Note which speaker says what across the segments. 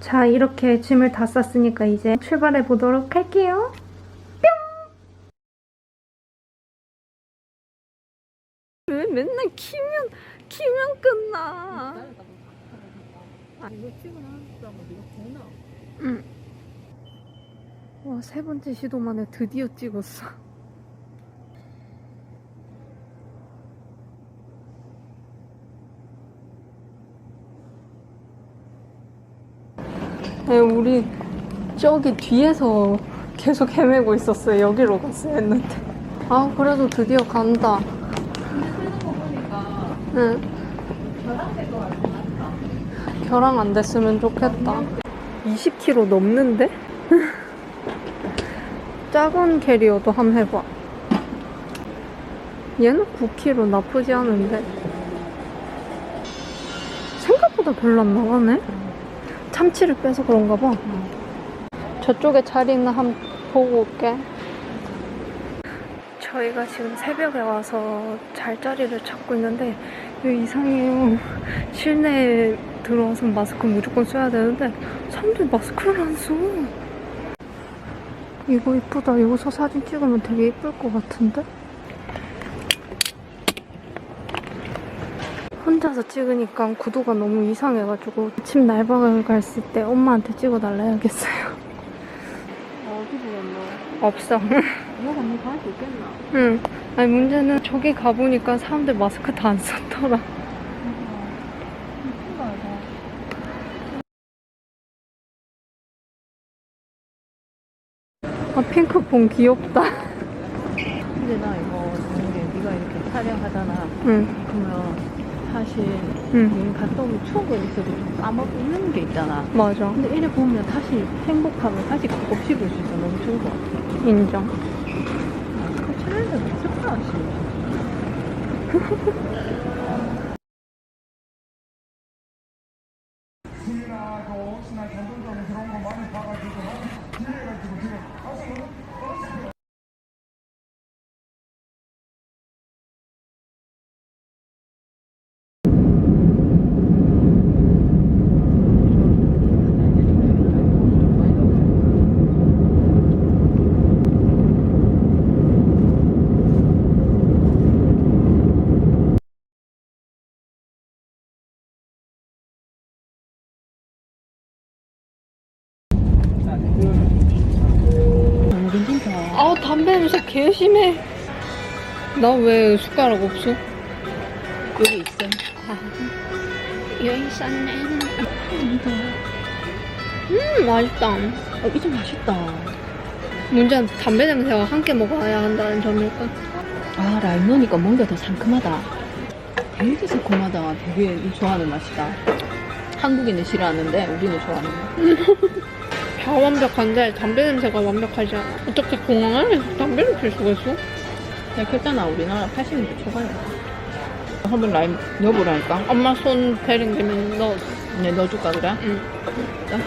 Speaker 1: 자, 이렇게 짐을 다 쌌으니까 이제 출발해 보도록 할게요. 뿅! 왜 맨날 키면, 키면 끝나.
Speaker 2: 되나?
Speaker 1: 응. 와, 세 번째 시도 만에 드디어 찍었어. 네, 우리 저기 뒤에서 계속 헤매고 있었어요. 여기로 갔어야 했는데. 아, 그래도 드디어 간다. 응. 결항 안 됐으면 좋겠다. 20kg 넘는데? 작은 캐리어도 한번 해봐. 얘는 9kg 나쁘지 않은데. 생각보다 별로 안 나가네? 참치를 빼서 그런가 봐. 저쪽에 자리 있나 한번 보고 올게. 저희가 지금 새벽에 와서 잘 자리를 찾고 있는데 여기 이상해요. 실내에 들어와서 마스크 무조건 써야 되는데 사람들이 마스크를 안 써. 이거 이쁘다. 여기서 사진 찍으면 되게 이쁠 것 같은데? 혼자서 찍으니까 구도가 너무 이상해가지고 아침 날박을 갔을 때 엄마한테 찍어달라 해야겠어요.
Speaker 2: 어디 보였나?
Speaker 1: 없어.
Speaker 2: 너가 뭐갈수 있겠나?
Speaker 1: 응. 아니 문제는 저기 가보니까 사람들 마스크 다 안 썼더라. 아 핑크퐁 귀엽다.
Speaker 2: 근데 나 이거 만약에 네가 이렇게 촬영하잖아.
Speaker 1: 응.
Speaker 2: 그러면 사실
Speaker 1: 응.
Speaker 2: 여행 갔다 오면 추억은 있어도 좀 까먹는 게 있잖아.
Speaker 1: 맞아.
Speaker 2: 근데 이래 보면 다시 행복하면 다시 곱씹을 수 있어. 너무 좋은 것 같아.
Speaker 1: 인정.
Speaker 2: 그 촬영에서 무섭다, 씨. 너무 괜찮다.
Speaker 1: 아 담배 냄새 개 심해. 나 왜 숟가락 없어?
Speaker 2: 여기 있어.
Speaker 1: 여기 있었네. 음 맛있다.
Speaker 2: 어, 이제 맛있다.
Speaker 1: 문제는 담배 냄새가 함께 먹어야 한다는 점일까?
Speaker 2: 아, 라임 넣으니까 뭔가 더 상큼하다. 되게 새콤하다. 되게 좋아하는 맛이다. 한국인은 싫어하는데 우리는 좋아하는 맛.
Speaker 1: 다 완벽한데 담배 냄새가 완벽하지 않아. 어떻게 공항 안에서 담배를 필 수가 있어?
Speaker 2: 켰잖아. 우리나라 80년대 초반에. 한번 라임 넣어보라니까.
Speaker 1: 엄마 손 베링되면 넣어.
Speaker 2: 네, 넣어줄까, 그래?
Speaker 1: 응.
Speaker 2: 자,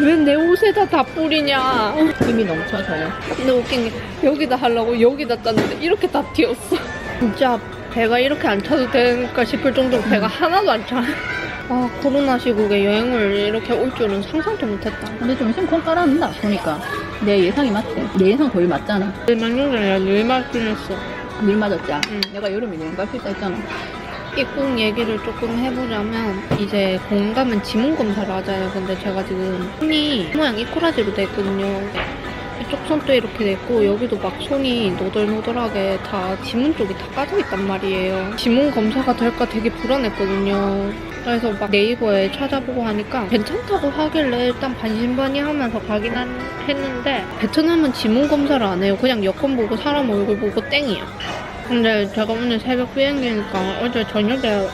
Speaker 1: 왜내 옷에다 다 뿌리냐?
Speaker 2: 힘이 넘쳐서요.
Speaker 1: 근데 웃긴 게 여기다 하려고 여기다 땄는데 이렇게 다 튀었어. 진짜 배가 이렇게 안 차도 될까 싶을 정도로 배가 하나도 안 차. 아 코로나 시국에 여행을 이렇게 올 줄은 상상도 못했다.
Speaker 2: 근데 좀콩 깔아놓는다, 보니까. 내 예상이 맞지? 내 예상 거의 맞잖아.
Speaker 1: 전에 늘 말씀했어.
Speaker 2: 늘 맞았지?
Speaker 1: 응.
Speaker 2: 내가 여름에 여행 갈수 있다 했잖아.
Speaker 1: 입국 얘기를 조금 해보자면 이제 가면 지문 검사를 하잖아요. 근데 제가 지금 손이 모양 이꼬라지로 돼 있거든요. 이쪽 손도 이렇게 돼 있고 여기도 막 손이 노덜노덜하게 다 지문 쪽이 다 까져 있단 말이에요. 지문 검사가 될까 되게 불안했거든요. 그래서 막 네이버에 찾아보고 하니까 괜찮다고 하길래 일단 반신반의하면서 가긴 한- 했는데 베트남은 지문 검사를 안 해요. 그냥 여권 보고 사람 얼굴 보고 땡이야. 근데 제가 오늘 새벽 비행기니까 어제 저녁에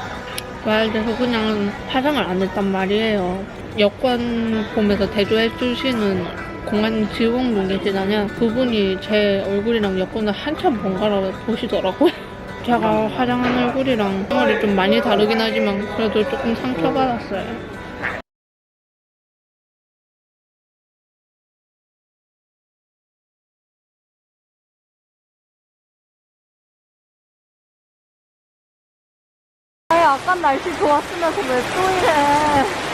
Speaker 1: 와야 돼서 그냥 화장을 안 했단 말이에요. 여권 보면서 대조해 주시는 공안 직원분 계시다냐 그분이 제 얼굴이랑 여권을 한참 번갈아 보시더라고요. 제가 화장한 얼굴이랑 생활이 좀 많이 다르긴 하지만 그래도 조금 상처받았어요. 아까 날씨 좋았으면서 왜 또 이래?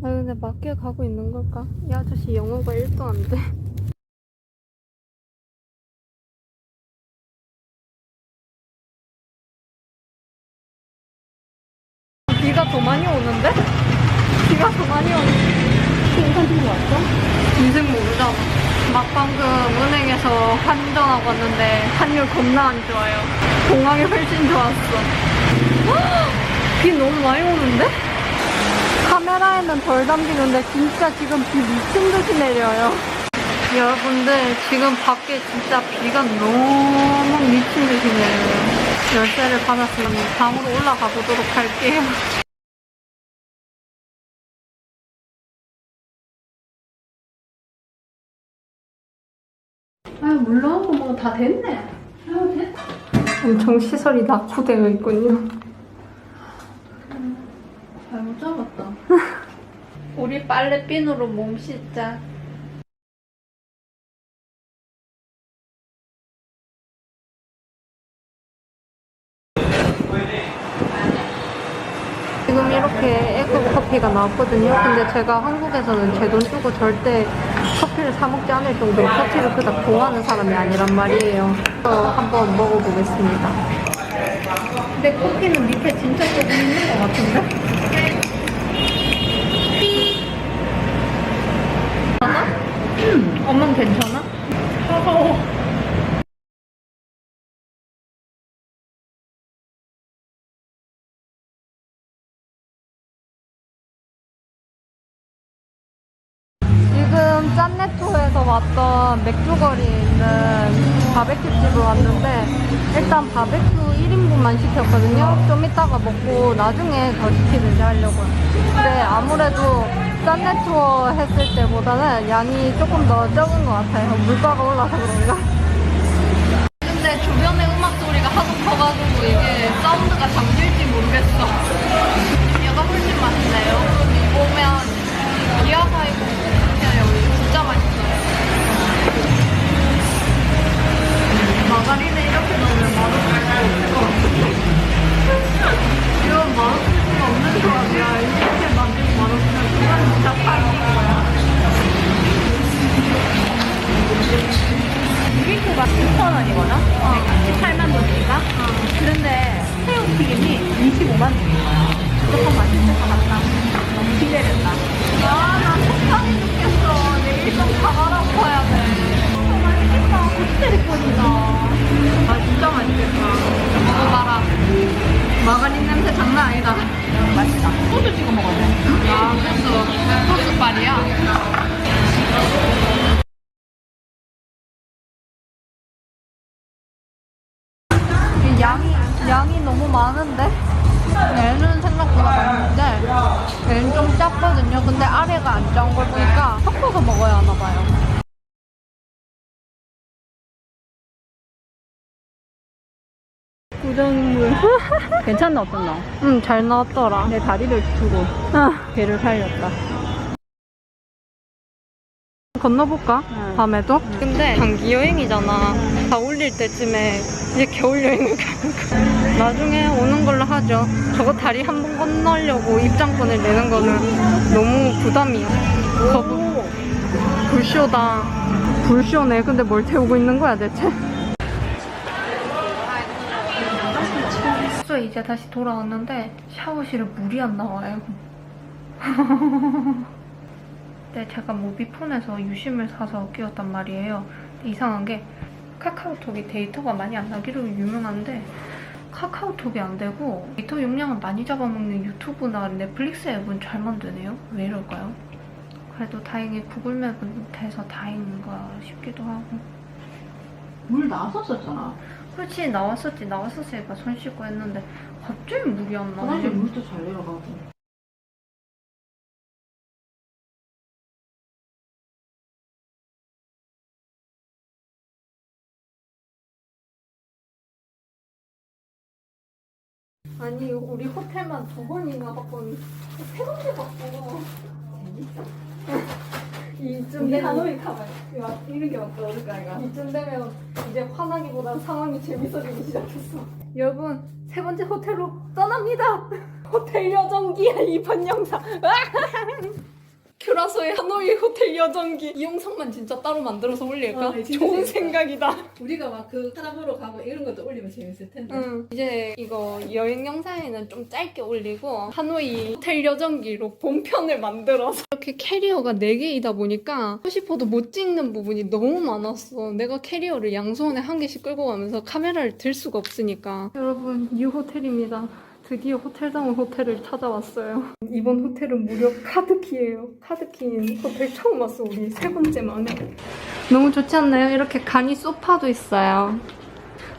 Speaker 1: 아 근데 맞게 가고 있는 걸까? 이 아저씨 영어가 1도 안 돼. 비가 더 많이 오는데? 비가 더 많이 오는데?
Speaker 2: 인간 들고 왔어?
Speaker 1: 인생 모르잖아. 막 방금 은행에서 환전하고 왔는데 환율 겁나 안 좋아요. 공항이 훨씬 좋았어. 헉! 비 너무 많이 오는데? 카메라에는 덜 담기는데 진짜 지금 비 미친 듯이 내려요. 여러분들 지금 밖에 진짜 비가 너무 미친 듯이 내려요. 열쇠를 받았으니 방으로 올라가 보도록 할게요.
Speaker 2: 아유 물론 뭐다 됐네. 아유 됐다.
Speaker 1: 엄청 시설이 낙후되어 있군요.
Speaker 2: 잘못 잡았다.
Speaker 1: 우리 빨래비누로 몸 씻자. 지금 이렇게 에그 커피가 나왔거든요. 근데 제가 한국에서는 제 돈 주고 절대 커피를 사 먹지 않을 정도로 커피를 그닥 좋아하는 사람이 아니란 말이에요. 그래서 한번 먹어보겠습니다. 근데 커피는 밑에 진짜 조금 있는 것 같은데? 괜찮아? 응. 엄마는 괜찮아? 지금 짠내토에서 왔던 맥주거리에 있는 바베큐 집을 왔는데 일단 바베큐 1인분만 시켰거든요. 좀 이따가 먹고 나중에 더 시키든지 하려고요. 근데 아무래도 짠내 투어 했을 때보다는 양이 조금 더 적은 것 같아요. 물가가 올라서 그런가? 근데 주변에 음악 소리가 하도 커가지고 이게 사운드가 잠길지 모르겠어. 얘가 훨씬 맛있네요. 그리고 보면 기아사이고 양이, 너무 많은데? 얘는 생각보다 맛있는데, 얘는 좀 작거든요. 근데 아래가 안 작은 걸 보니까 섞어서 먹어야 하나 봐요.
Speaker 2: 구정물. 괜찮나 어떤가?
Speaker 1: 응, 잘 나왔더라.
Speaker 2: 내 다리를 두고
Speaker 1: 아,
Speaker 2: 배를 살렸다.
Speaker 1: 건너볼까?
Speaker 2: 응.
Speaker 1: 밤에도? 근데 단기 여행이잖아. 다 올릴 때쯤에 이제 겨울 여행을 가는 거야. 나중에 오는 걸로 하죠. 저거 다리 한 번 건너려고 입장권을 내는 거는 너무 부담이야. 거부. 불쇼다. 불쇼네. 근데 뭘 태우고 있는 거야 대체? 숙소에 이제 다시 돌아왔는데 샤워실에 물이 안 나와요. 네, 제가 모비폰에서 유심을 사서 끼웠단 말이에요. 이상한 게 카카오톡이 데이터가 많이 안 나기로 유명한데 카카오톡이 안 되고 데이터 용량을 많이 잡아먹는 유튜브나 넷플릭스 앱은 잘 만드네요. 왜 이럴까요? 그래도 다행히 구글맵은 돼서 다행인가 싶기도 하고
Speaker 2: 물 나왔었잖아.
Speaker 1: 그렇지 나왔었지 나왔었으니까 손 씻고 했는데 갑자기 물이 안 나네
Speaker 2: 화장실 물도 잘 내려가고.
Speaker 1: 아니 우리 호텔만 두 번이나 바꿨니 세 번째 바꿔
Speaker 2: 재밌어.
Speaker 1: 이쯤
Speaker 2: 우리
Speaker 1: 되면
Speaker 2: 하노이 가봐. 이렇게 막 떠오를까, 이가?
Speaker 1: 이쯤 되면 이제 화나기보단 상황이 재밌어지기 시작했어 여러분 세 번째 호텔로 떠납니다 호텔 여정기의 이번 영상 큐라소의 하노이 호텔 여정기 이 영상만 진짜 따로 만들어서 올릴까?
Speaker 2: 아, 진짜
Speaker 1: 좋은
Speaker 2: 재밌다.
Speaker 1: 생각이다.
Speaker 2: 우리가 막그 하나 보러 가고 이런 것도 올리면 재밌을 텐데.
Speaker 1: 응. 이제 이거 여행 영상에는 좀 짧게 올리고 하노이 호텔 여정기로 본편을 만들어서 이렇게 캐리어가 4개이다 보니까 하고 싶어도 못 찍는 부분이 너무 많았어. 내가 캐리어를 양손에 한 개씩 끌고 가면서 카메라를 들 수가 없으니까. 여러분 이 호텔입니다. 드디어 호텔다운 호텔을 찾아왔어요. 이번 호텔은 무려 카드키예요. 카드키인 호텔 처음 왔어. 우리 세 번째 만에. 너무 좋지 않나요? 이렇게 간이 소파도 있어요.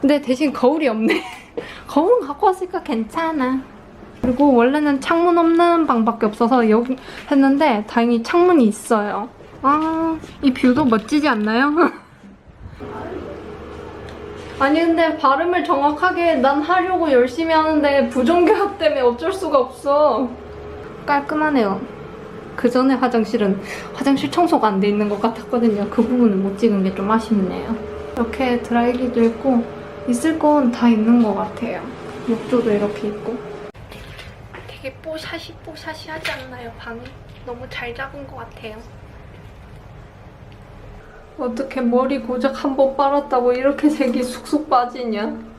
Speaker 1: 근데 대신 거울이 없네. 거울은 갖고 왔으니까 괜찮아. 그리고 원래는 창문 없는 방밖에 없어서 여기 했는데 다행히 창문이 있어요. 아, 이 뷰도 멋지지 않나요? 아니 근데 발음을 정확하게 난 하려고 열심히 하는데 부정교합 때문에 어쩔 수가 없어. 깔끔하네요. 그 전에 화장실은 화장실 청소가 안 돼 있는 것 같았거든요. 그 부분은 못 찍은 게 좀 아쉽네요. 이렇게 드라이기도 있고 있을 건 다 있는 것 같아요. 욕조도 이렇게 있고. 되게 뽀샤시 뽀샤시 하지 않나요 방이? 너무 잘 잡은 것 같아요. 어떻게 머리 고작 한 번 빨았다고 이렇게 색이 쑥쑥 빠지냐?